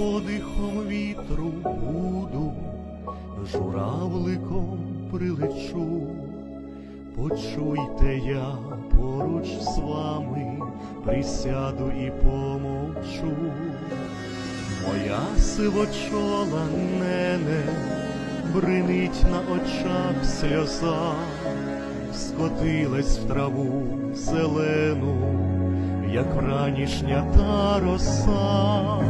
подихом вітру буду, журавликом прилечу. Почуйте, я поруч з вами присяду і помовчу. Моя сивочола нене бринить на очах сльоза, скотилась в траву зелену, як вранішня та роса,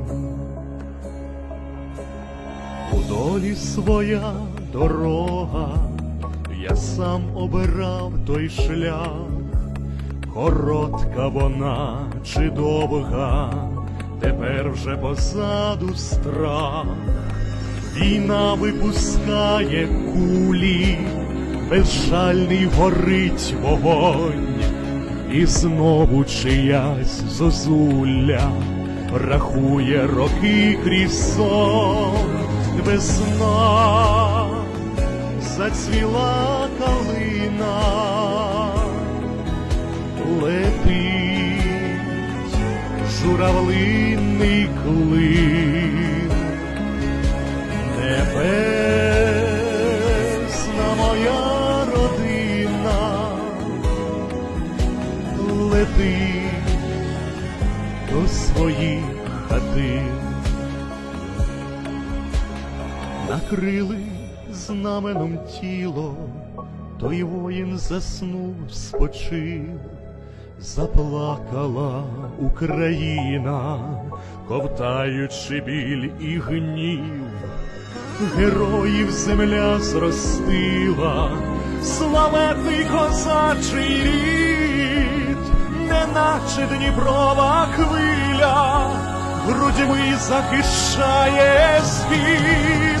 У долі своя дорога, я сам обирав той шлях, коротка вона чи довга, тепер вже позаду страх. Війна випускає кулі, безжальний горить вогонь, і знову чиясь зозуля рахує роки крізь сон, весна зацвіла калина, летить журавлиний клин, небесна моя родина. Летить до своїх хатин. Накрили знаменом тіло, той воїн заснув, спочив, заплакала Україна, ковтаючи біль і гнів. Героїв земля зростила, славетний козачий рід, неначе Дніпрова хвиля, грудьми захищає схід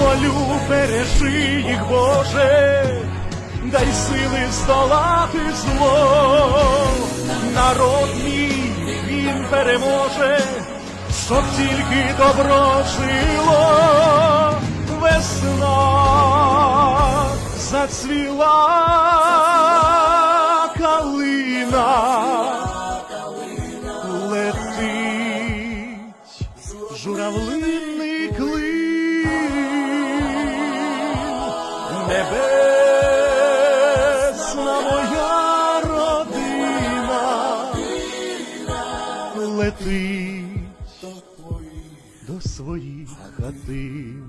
Молю, бережи їх, Боже, дай сили здолати зло. Народ мій він переможе, щоб тільки добро жило. Весна зацвіла небесна моя родина, летить до своїх хатин.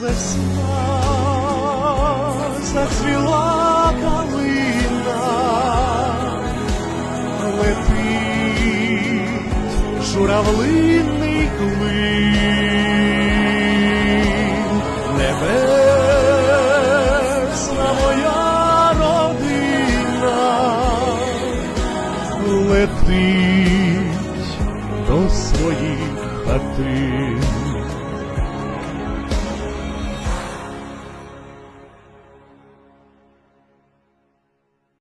Весна зацвіла калина, летить журавлиний клин, небесна моя родина, летить до своїх хатин.